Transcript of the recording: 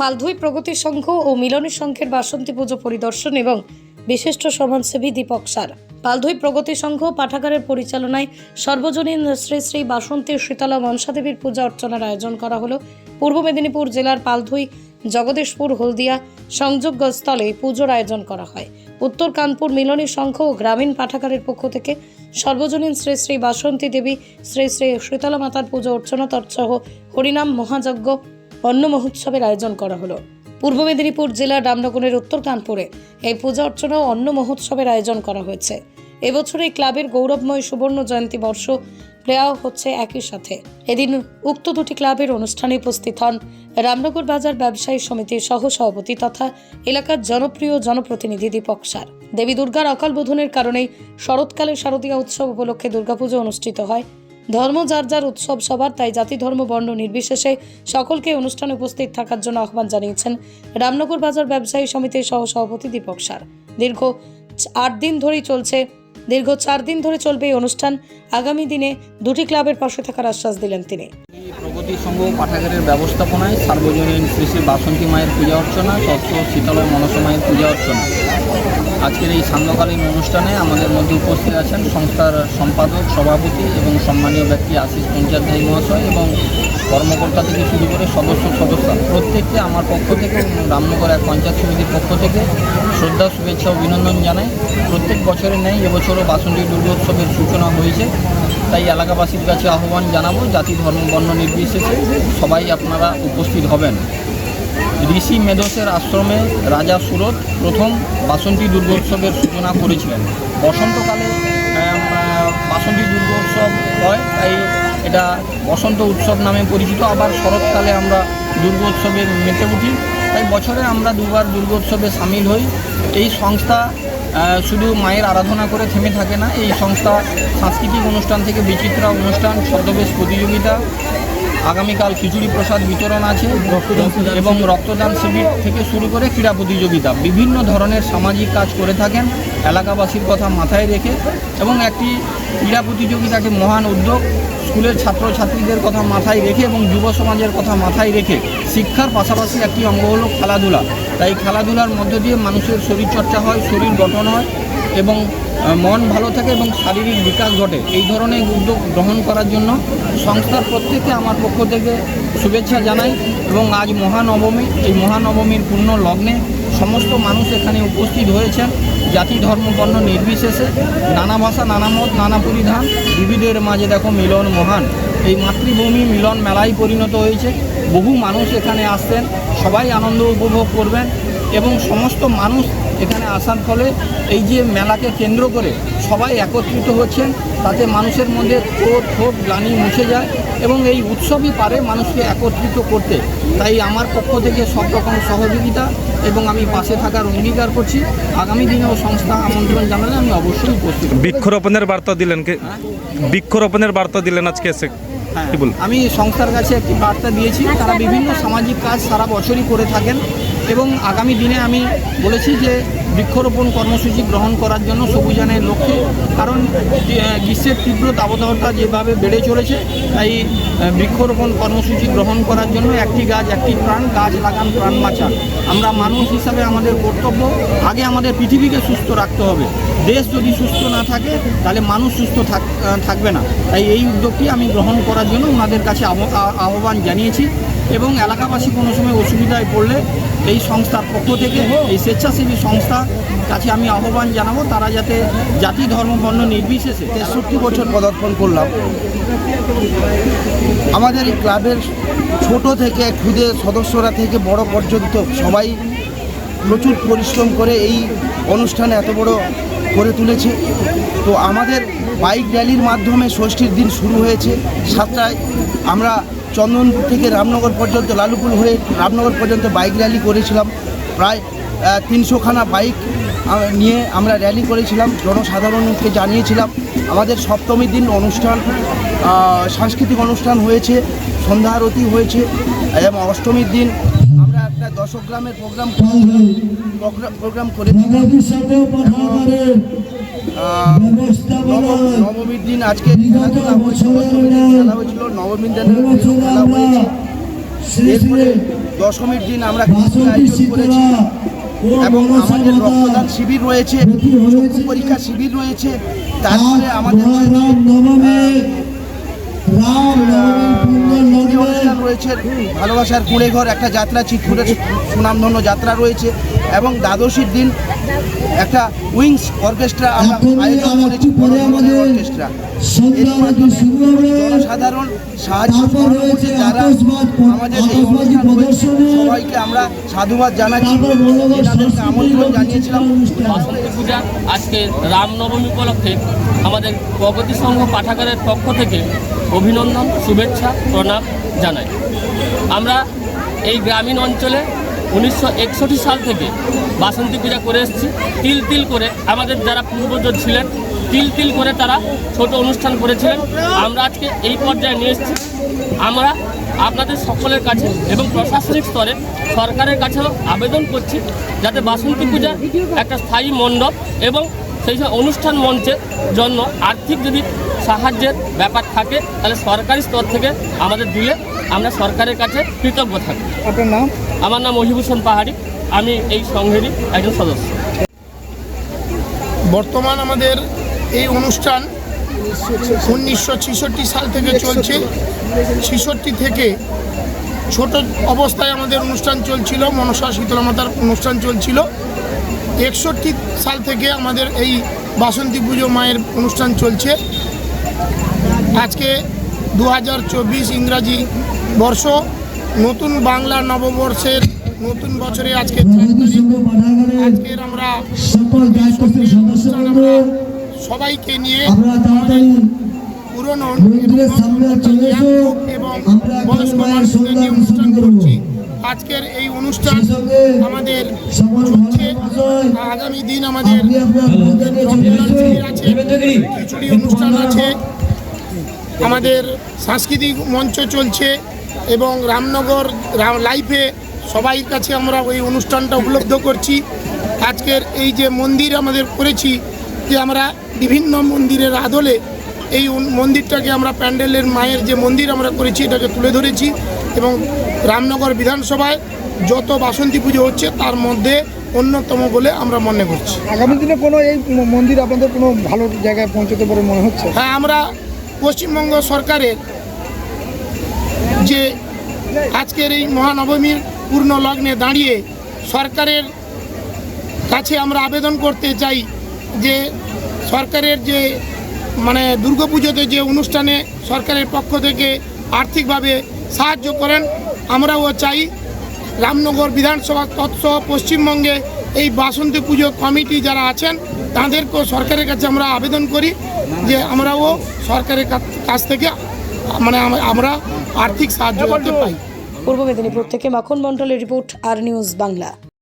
পালধুই প্রগতি সংঘ ও মিলনী সংঘের বাসন্তী পুজো পরিদর্শন এবং বিশিষ্ট সমাজসেবী দীপক সার। পালধুই প্রগতি সংঘ পাঠাগারের পরিচালনায় সর্বজনীন শ্রী শ্রী বাসন্তী শীতলা মনসাদেবীর পূজা অর্চনার আয়োজন করা হলো। পূর্ব মেদিনীপুর জেলার পালধুই জগদীশপুর, হলদিয়া সংযোগস্থলে পুজোর আয়োজন করা হয়। উত্তর কানপুর মিলনী সংঘ ও গ্রামীণ পাঠাগারের পক্ষ থেকে সর্বজনীন শ্রী শ্রী বাসন্তী দেবী, শ্রী শ্রী শীতলা মাতার পুজো অর্চনা তৎসহ হরিনাম মহাযজ্ঞ অন্ন মহোৎসবের আয়োজন করা হলো। পূর্ব মেদিনীপুর জেলার রামনগরের উত্তর কানপুরে এই পূজা অর্চনা অন্ন মহোৎসবের আয়োজন করা হয়েছে। এবছর এই ক্লাবের গৌরবময় সুবর্ণ জয়ন্তী বর্ষ দেওয়া হচ্ছে একই সাথে। এদিন উক্ত দুটি ক্লাবের অনুষ্ঠানে উপস্থিত হন রামনগর বাজার ব্যবসায়ী সমিতির সহ সভাপতি তথা এলাকার জনপ্রিয় জনপ্রতিনিধি দীপক সার। দেবী দুর্গার অকাল বোধনের কারণেই শরৎকালে শারদীয় উৎসব উপলক্ষে দুর্গাপুজো অনুষ্ঠিত হয়। ধর্ম যার যার উৎসব সবার, তাই জাতি, ধর্ম, বর্ণ নির্বিশেষে সকলকে অনুষ্ঠানে উপস্থিত থাকার জন্য আহ্বান জানিয়েছেন রামনগর বাজার ব্যবসায়ী সমিতির সহ সভাপতি দীপক সার। দীর্ঘ আট দিন ধরেই চলছে, দীর্ঘ চার দিন ধরে চলবে এই অনুষ্ঠান। আগামী দিনে দুটি ক্লাবের পাশে থাকার আশ্বাস দিলেন তিনি। প্রগতি সংঘ পাঠাগারের ব্যবস্থাপনায় সার্বজনীন শ্রী শ্রী বাসন্তী মায়ের পূজা অর্চনা তত্ত্ব শীতলয় মনসা মায়ের পূজা অর্চনা। আজকের এই সান্ধ্যকালীন অনুষ্ঠানে আমাদের মধ্যে উপস্থিত আছেন সংস্থার সম্পাদক, সভাপতি এবং সম্মানীয় ব্যক্তি আশিস পঞ্চায়েত মহাশয় এবং কর্মকর্তা থেকে শুরু করে সদস্য সদস্য। প্রত্যেককে আমার পক্ষ থেকে রামনগর এক পঞ্চায়েত সমিতির পক্ষ থেকে শ্রদ্ধা, শুভেচ্ছা অভিনন্দন জানাই। প্রত্যেক বছরের নেই এবছরও বাসন্তী দুর্গোৎসবের সূচনা হয়েছে। তাই এলাকাবাসীর কাছে আহ্বান জানাব, জাতি, ধর্ম, বর্ণ নির্বিশেষে সবাই আপনারা উপস্থিত হবেন। ঋষি মেধসের আশ্রমে রাজা সুরত প্রথম বাসন্তী দুর্গোৎসবের সূচনা করেছিলেন। বসন্তকালে বাসন্তী দুর্গোৎসব হয়, তাই এটা বসন্ত উৎসব নামে পরিচিত। আবার শরৎকালে আমরা দুর্গোৎসবে মেতে উঠি। তাই বছরে আমরা দুবার দুর্গোৎসবে সামিল হই। এই সংস্থা শুধু মায়ের আরাধনা করে থেমে থাকে না, এই সংস্থা সাংস্কৃতিক অনুষ্ঠান থেকে বিচিত্রা অনুষ্ঠান, ছদ্মবেশ প্রতিযোগিতা আগামীকাল খিচুড়ি প্রসাদ বিতরণ আছে এবং রক্তদান শিবির থেকে শুরু করে ক্রীড়া প্রতিযোগিতা। বিভিন্ন ধরনের সামাজিক কাজ করে থাকেন এলাকাবাসীর কথা মাথায় রেখে এবং একটি ক্রীড়া প্রতিযোগিতাকে মহান উদ্যোগ স্কুলের ছাত্রছাত্রীদের কথা মাথায় রেখে এবং যুব সমাজের কথা মাথায় রেখে শিক্ষার পাশাপাশি একটি অঙ্গ হলো খেলাধুলা। তাই খেলাধুলার মধ্য দিয়ে মানুষের শরীরচর্চা হয় শরীর গঠন হয় এবং মন ভালো থাকে এবং শারীরিক বিকাশ ঘটে। এই ধরনের উদ্যোগ গ্রহণ করার জন্য সংস্থার প্রত্যেকে আমার পক্ষ থেকে শুভেচ্ছা জানাই এবং আজ মহানবমী। এই মহানবমীর পূর্ণ লগ্নে সমস্ত মানুষ এখানে উপস্থিত হয়েছেন। জাতি, ধর্ম, বর্ণ নির্বিশেষে নানা ভাষা, নানা মত, নানা পরিধান। বিবিধের মাঝে দেখো মিলন মহান। এই মাতৃভূমি মিলন মেলায় পরিণত হয়েছে। বহু মানুষ এখানে আসছেন। সবাই আনন্দ উপভোগ করবেন এবং সমস্ত মানুষ এখানে আসার ফলে এই যে মেলাকে কেন্দ্র করে সবাই একত্রিত হচ্ছেন তাতে মানুষের মধ্যে ক্রোধ ক্ষোভ গ্লানি মুছে যায় এবং এই উৎসবই পারে মানুষকে একত্রিত করতে। তাই আমার পক্ষ থেকে সব রকম সহযোগিতা এবং আমি পাশে থাকার অঙ্গীকার করছি। আগামী দিনেও সংস্থা আমন্ত্রণ জানালে আমি অবশ্যই উপস্থিত বৃক্ষরোপণের বার্তা দিলেন কে? বৃক্ষরোপণের বার্তা দিলেন আজকে এসে। হ্যাঁ, আমি সংস্থার কাছে একটি বার্তা দিয়েছি তারা বিভিন্ন সামাজিক কাজ সারা বছরই করে থাকেন। এবং আগামী দিনে আমি বলেছি যে বৃক্ষরোপণ কর্মসূচি গ্রহণ করার জন্য সবুজানের লক্ষ্যে, কারণ গ্রীষ্মের তীব্র দাবদাহতা যেভাবে বেড়ে চলেছে, তাই বৃক্ষরোপণ কর্মসূচি গ্রহণ করার জন্য একটি গাছ, একটি প্রাণ, গাছ লাগান প্রাণ বাঁচান। আমরা মানুষ হিসাবে আমাদের কর্তব্য, আগে আমাদের পৃথিবীকে সুস্থ রাখতে হবে। দেশ যদি সুস্থ না থাকে, তাহলে মানুষ সুস্থ থাক- থাকবে না। তাই এই উদ্যোগটি আমি গ্রহণ করার জন্য ওনাদের কাছে আহ- আহ- আহ্বান জানিয়েছি এবং এলাকাবাসী কোনো সময় অসুবিধায় পড়লে এই সংস্থার পক্ষ থেকে, এই স্বেচ্ছাসেবী সংস্থা কাছে আমি আহ্বান জানাব, তারা যাতে জাতি, ধর্ম, বর্ণ নির্বিশেষে তেষট্টি বছর পদার্পণ করলাম। আমাদের এই ক্লাবের ছোট থেকে ক্ষুদে সদস্যরা থেকে, বড় পর্যন্ত সবাই প্রচুর পরিশ্রম করে এই অনুষ্ঠানে এত বড় করে তুলেছে। তো আমাদের বাইক র্যালির মাধ্যমে ষষ্ঠীর দিন শুরু হয়েছে। সাতটায় আমরা চন্দনপুর থেকে রামনগর পর্যন্ত, লালুপুর হয়ে রামনগর পর্যন্ত বাইক র্যালি করেছিলাম। প্রায় তিনশোখানা বাইক নিয়ে আমরা র্যালি করেছিলাম। জনসাধারণকে জানিয়েছিলাম, আমাদের সপ্তমীর দিন অনুষ্ঠান সাংস্কৃতিক অনুষ্ঠান হয়েছে, সন্ধ্যা আরতি হয়েছে, এবং অষ্টমীর দিন গ্রামের প্রোগ্রাম প্রোগ্রাম নবম- নবমীর দিন আজকে খেলাধুলা হয়েছিল খেলা হয়েছিল নবমীর দিন খেলা হয়েছে। এরপরে দশমীর দিন আমরা আয়োজন করেছি। এবং আমাদের রক্তদান শিবির রয়েছে চক্ষু পরীক্ষা শিবির রয়েছে। তারপরে আমাদের রয়েছে ভালোবাসার কুড়ে ঘর একটা যাত্রা চিৎপুরের সুনামধন্য যাত্রা রয়েছে এবং দ্বাদশীর দিন একটা উইংস অর্কেস্ট্রা আমরা আয়োজন করেছি অর্কেস্ট্রা। এর সাহায্য যারা আমাদের এই অনুষ্ঠান সবাইকে আমরা সাধুবাদ জানাচ্ছি। আমন্ত্রণ জানিয়েছিলাম। বাসন্তী পূজা আজকে রামনবমী উপলক্ষে আমাদের প্রগতি সংঘ পাঠাগারের পক্ষ থেকে অভিনন্দন শুভেচ্ছা প্রণাম। জানাই। আমরা এই গ্রামীণ অঞ্চলে উনিশশো একষট্টি সাল থেকে বাসন্তী পূজা করে এসেছি। তিল তিল করে আমাদের যারা পূর্বজ ছিলেন, তিল তিল করে তারা ছোট অনুষ্ঠান করেছিলেন। আমরা আজকে এই পর্যায়ে নিয়ে এসেছি। আমরা আপনাদের সকলের কাছে এবং প্রশাসনিক স্তরে সরকারের কাছেও আবেদন করছি যাতে বাসন্তী পূজার একটা স্থায়ী মণ্ডপ এবং সেই সব অনুষ্ঠান মঞ্চের জন্য আর্থিক যদি সাহায্যের ব্যাপার থাকে তাহলে সরকারি স্তর থেকে আমাদের দিলে আমরা সরকারের কাছে কৃতজ্ঞ থাকি। আপনার নাম? আমার নাম মহিভূষণ পাহাড়ি আমি এই সংঘেরই একজন সদস্য। বর্তমান আমাদের এই অনুষ্ঠান উনিশশো ছেষট্টি সাল থেকে চলছে। ছেষট্টি থেকে ছোট অবস্থায় আমাদের অনুষ্ঠান চলছিল মনসা শীতলা মাতার অনুষ্ঠান চলছিল। একষট্টি সাল থেকে আমাদের এই বাসন্তী পুজো মায়ের অনুষ্ঠান চলছে। আজকে দু হাজার চব্বিশ ইংরাজি বর্ষ নতুন বাংলা নববর্ষের নতুন বছরে আজকে আজকের আমরা সবাইকে নিয়ে পুরনো এবং বয়স্ক মানুষদের নিয়ে অনুষ্ঠান করছি। আজকের এই অনুষ্ঠান আমাদের চলছে। আগামী দিন আমাদের আছে। খিচুড়ি অনুষ্ঠান আছে। আমাদের সাংস্কৃতিক মঞ্চ চলছে এবং রামনগর লাইফে সবাই কাছে আমরা ওই অনুষ্ঠানটা উপলব্ধ করছি। আজকের এই যে মন্দির আমাদের করেছি যে আমরা বিভিন্ন মন্দিরের আদলে এই মন্দিরটাকে আমরা প্যান্ডেলের মায়ের যে মন্দির আমরা করেছি এটাকে তুলে ধরেছি। এবং রামনগর বিধানসভায় যত বাসন্তী পুজো হচ্ছে তার মধ্যে অন্যতম বলে আমরা মনে করছি। আগামী দিনে কোনো এই মন্দির আপনাদের কোনো ভালো জায়গায় পৌঁছতে পারে মনে হচ্ছে? হ্যাঁ আমরা পশ্চিমবঙ্গ সরকারের যে আজকের এই মহানবমীর পূর্ণ লগ্নে দাঁড়িয়ে সরকারের কাছে আমরা আবেদন করতে চাই যে সরকারের যে মানে দুর্গাপুজোতে যে অনুষ্ঠানে সরকারের পক্ষ থেকে আর্থিকভাবে সাহায্য করেন। আমরাও চাই রামনগর বিধানসভা তৎসহ পশ্চিমবঙ্গে এই বাসন্তী পুজো কমিটি যারা আছেন, তাদেরকেও সরকারের কাছে আমরা আবেদন করি যে আমরাও সরকারের কাছ- থেকে মানে আম- আমরা আর্থিক সাহায্য করতে পাই পূর্ব মেদিনীপুর থেকে মাখন মণ্ডলের রিপোর্ট আর নিউজ বাংলা।